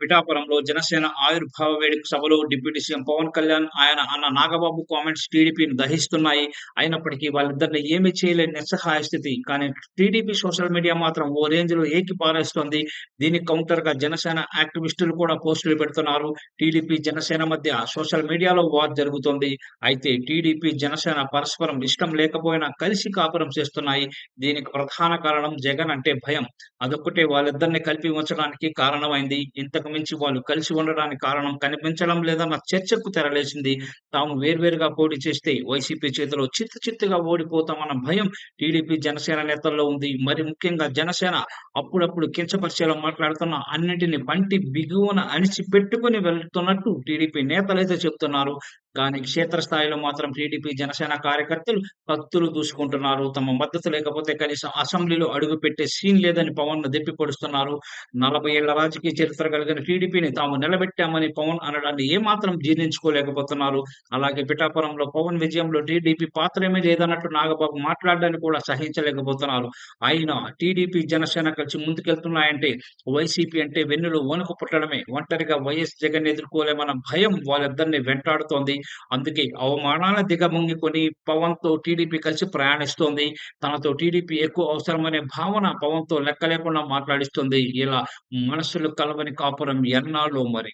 పిఠాపురంలో జనసేన ఆవిర్భావ వేడుక సభలో డిప్యూటీ సీఎం పవన్ కళ్యాణ్ ఆయన అన్న నాగబాబు కామెంట్స్ టీడీపీని దహిస్తున్నాయి. అయినప్పటికీ వాళ్ళిద్దరిని ఏమీ చేయలేని నిస్సహాయ స్థితి. కానీ టీడీపీ సోషల్ మీడియా మాత్రం ఓ రేంజ్లో ఏకి పారేస్తోంది. దీనికి కౌంటర్గా జనసేన యాక్టివిస్టులు కూడా పోస్టులు పెడుతున్నారు. టీడీపీ జనసేన మధ్య సోషల్ మీడియాలో వార్ జరుగుతోంది. అయితే టీడీపీ జనసేన పరస్పరం ఇష్టం లేకపోయినా కలిసి కాపురం చేస్తున్నాయి. దీనికి ప్రధాన కారణం జగన్ అంటే భయం. అదొక్కటే వాళ్ళిద్దరిని కలిపి ఉంచడానికి కారణమైంది. ఇంతకు మించి వాళ్ళు కలిసి ఉండడానికి కారణం కనిపించడం లేదన్న చర్చకు తెరలేసింది తాము వేర్వేరుగా పోటీ చేస్తే వైసీపీ చేతిలో చిత్తు చిత్తుగా ఓడిపోతామన్న భయం టీడీపీ జనసేన నేతల్లో ఉంది. మరి ముఖ్యంగా జనసేన అప్పుడప్పుడు కించపరిచేలా మాట్లాడుతున్న అన్నింటిని పంటి బిగువన అణిచి పెట్టుకుని వెళ్తున్నట్టు టీడీపీ నేతలైతే చెప్తున్నారు. కానీ క్షేత్రస్థాయిలో మాత్రం టీడీపీ జనసేన కార్యకర్తలు కత్తులు దూసుకుంటున్నారు. తమ మద్దతు లేకపోతే కనీసం అసెంబ్లీలో అడుగు పెట్టే సీన్ లేదని పవన్ను దెప్పిపొడుస్తున్నారు నలభై ఏళ్ళ రాజకీయ చరిత్ర కలిగిన టీడీపీని తాము నిలబెట్టామని పవన్ అనడాన్ని ఏమాత్రం జీర్ణించుకోలేకపోతున్నారు. అలాగే పిఠాపురంలో పవన్ విజయంలో టీడీపీ పాత్ర ఏమీ లేదన్నట్టు నాగబాబు మాట్లాడడానికి కూడా సహించలేకపోతున్నారు. అయినా టీడీపీ జనసేన కలిసి ముందుకెళ్తున్నాయంటే వైసీపీ అంటే వెన్నులో వణుకు పుట్టడమే. ఒంటరిగా వైఎస్ జగన్ ఎదుర్కోలేమన్న భయం వాళ్ళిద్దరిని వెంటాడుతోంది. అందుకే అవమానాల దిగమొంగికొని పవన్తో టీడీపీ కలిసి ప్రయాణిస్తోంది. తనతో టీడీపీ ఎక్కువ అవసరమనే భావన పవన్తో లెక్క లేకుండా మాట్లాడిస్తుంది. ఇలా మనసులు కలవని కాపురం ఎన్నాళ్ళు మరి.